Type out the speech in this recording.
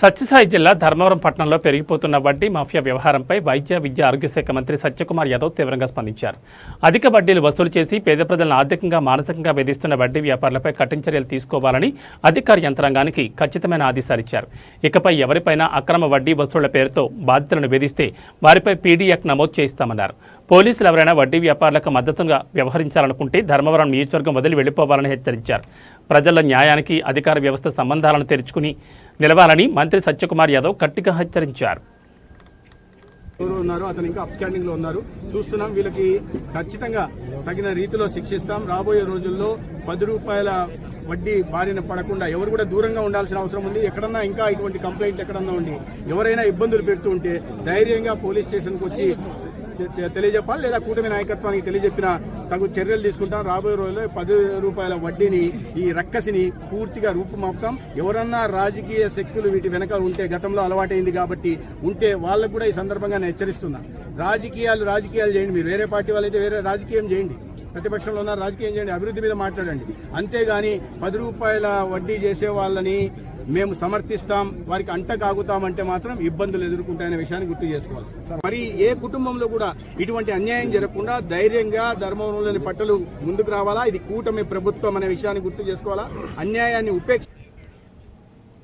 సత్యసాయి జిల్లా ధర్మవరం పట్టణంలో పెరిగిపోతున్న వడ్డీ మాఫియా వ్యవహారంపై వైద్య విద్య ఆరోగ్య శాఖ మంత్రి సత్యకుమార్ యాదవ్ తీవ్రంగా స్పందించారు. అధిక వడ్డీలు వసూలు చేసి పేద ప్రజలను ఆర్థికంగా మానసికంగా వేధిస్తున్న వడ్డీ వ్యాపారులపై కఠిన చర్యలు తీసుకోవాలని అధికార యంత్రాంగానికి ఖచ్చితమైన ఆదేశాలిచ్చారు ఇకపై ఎవరిపైనా అక్రమ వడ్డీ వసూళ్ళ పేరుతో బాధితులను వేధిస్తే వారిపై పీడీ యాక్ట్ నమోదు చేయిస్తామన్నారు. పోలీసులు ఎవరైనా వడ్డీ వ్యాపారులకు మద్దతుగా వ్యవహరించాలనుకుంటే ధర్మవరం నియోజకవర్గం వదిలి వెళ్ళిపోవాలని హెచ్చరించారు. ప్రజల న్యాయానికి అధికార వ్యవస్థ సంబంధాలను తెరుచుకుని నిలవాలని మంత్రి సత్యకుమార్ యాదవ్ కట్టిగా హెచ్చరించారు. ఎవరు ఉన్నారు అతను ఇంకా అప్స్టాండింగ్లో ఉన్నారు. చూస్తున్నాం వీళ్ళకి ఖచ్చితంగా తగిన రీతిలో శిక్షిస్తాం. రాబోయే రోజుల్లో పది రూపాయల వడ్డీ బారిన పడకుండా ఎవరు కూడా దూరంగా ఉండాల్సిన అవసరం ఉంది. ఎక్కడన్నా ఇంకా ఇటువంటి కంప్లైంట్ ఎక్కడన్నా ఉండి ఎవరైనా ఇబ్బందులు పెడుతూ ఉంటే ధైర్యంగా పోలీస్ స్టేషన్కి వచ్చి తెలియజెప్పాలి లేదా కూటమి నాయకత్వానికి తెలియజెప్పిన తగు చర్యలు తీసుకుంటాం. రాబోయే రోజుల్లో పది రూపాయల వడ్డీని ఈ రక్కసిని పూర్తిగా రూపుమాపుతాం. ఎవరన్నా రాజకీయ శక్తులు వీటి వెనక ఉంటే గతంలో అలవాటైంది కాబట్టి ఉంటే వాళ్ళకు కూడా ఈ సందర్భంగా నేను హెచ్చరిస్తున్నా. రాజకీయాలు రాజకీయాలు చేయండి మీరు. వేరే పార్టీ వాళ్ళైతే వేరే రాజకీయం చేయండి. ప్రతిపక్షంలో ఉన్న రాజకీయం చేయండి. అభివృద్ధి మీద మాట్లాడండి. అంతేగాని పది రూపాయల వడ్డీ చేసే వాళ్ళని మేము సమర్థిస్తాం వారికి అంట కాగుతామంటే మాత్రం ఇబ్బందులు ఎదుర్కొంటాయనే విషయాన్ని గుర్తు చేసుకోవాలి. మరి ఏ కుటుంబంలో కూడా ఇటువంటి అన్యాయం జరగకుండా ధైర్యంగా ధర్మంలోని పట్టలు ముందుకు రావాలా? ఇది కూటమి ప్రభుత్వం అనే విషయాన్ని గుర్తు చేసుకోవాలా? అన్యాయాన్ని ఉపేక్ష